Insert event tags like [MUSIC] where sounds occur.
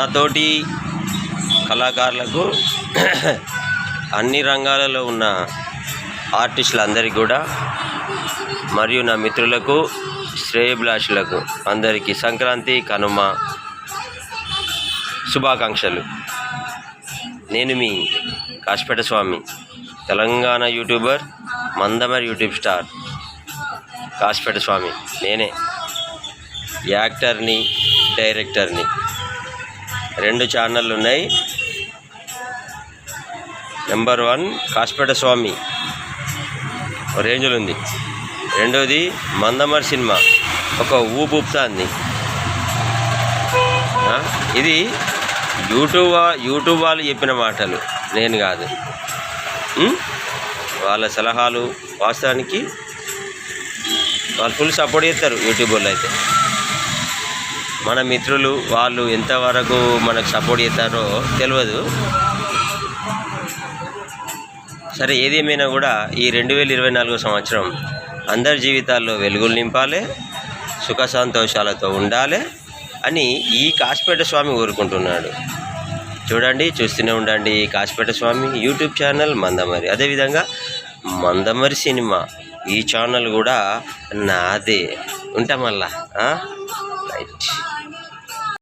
నాతోటి కళాకారులకు [CLEARS THROAT] అన్ని రంగాలలో ఉన్న ఆర్టిస్టులందరికీ కూడా మరియు నా మిత్రులకు శ్రేయభిలాషులకు అందరికీ సంక్రాంతి కనుమ శుభాకాంక్షలు. నేను మీ Kashapeta Swamy Telangana YouTuber Mandamarri YouTube star Kashapeta Swamy. నేనే యాక్టర్ని డైరెక్టర్ని. రెండు ఛానళ్ళు ఉన్నాయి. Number one Kasipeta Swamy. రేంజ్లు ఉంది. రెండోది మందమర్ సినిమా. ఒక ఊపు ఊపుతుంది ఇది యూట్యూబ్ యూట్యూబ్ వాళ్ళు చెప్పిన మాటలు. నేను కాదు. వాళ్ళ సలహాలు వాస్తవానికి వాళ్ళు ఫుల్ సపోర్ట్ చేస్తారు యూట్యూబ్ వాళ్ళు అయితే. మన మిత్రులు వాళ్ళు ఎంతవరకు మనకు సపోర్ట్ చేస్తారో తెలియదు. సరే ఏదేమైనా కూడా ఈ రెండు వేల ఇరవై నాలుగో సంవత్సరం అందరి జీవితాల్లో వెలుగులు నింపాలి సుఖ సంతోషాలతో ఉండాలి అని ఈ కాశపేట స్వామి కోరుకుంటున్నాడు. చూడండి చూస్తూనే ఉండండి ఈ కాశపేట స్వామి యూట్యూబ్ ఛానల్ మందమరి. అదేవిధంగా మందమరి సినిమా ఈ ఛానల్ కూడా నాదే. ఉంటాం మళ్ళా ఆ?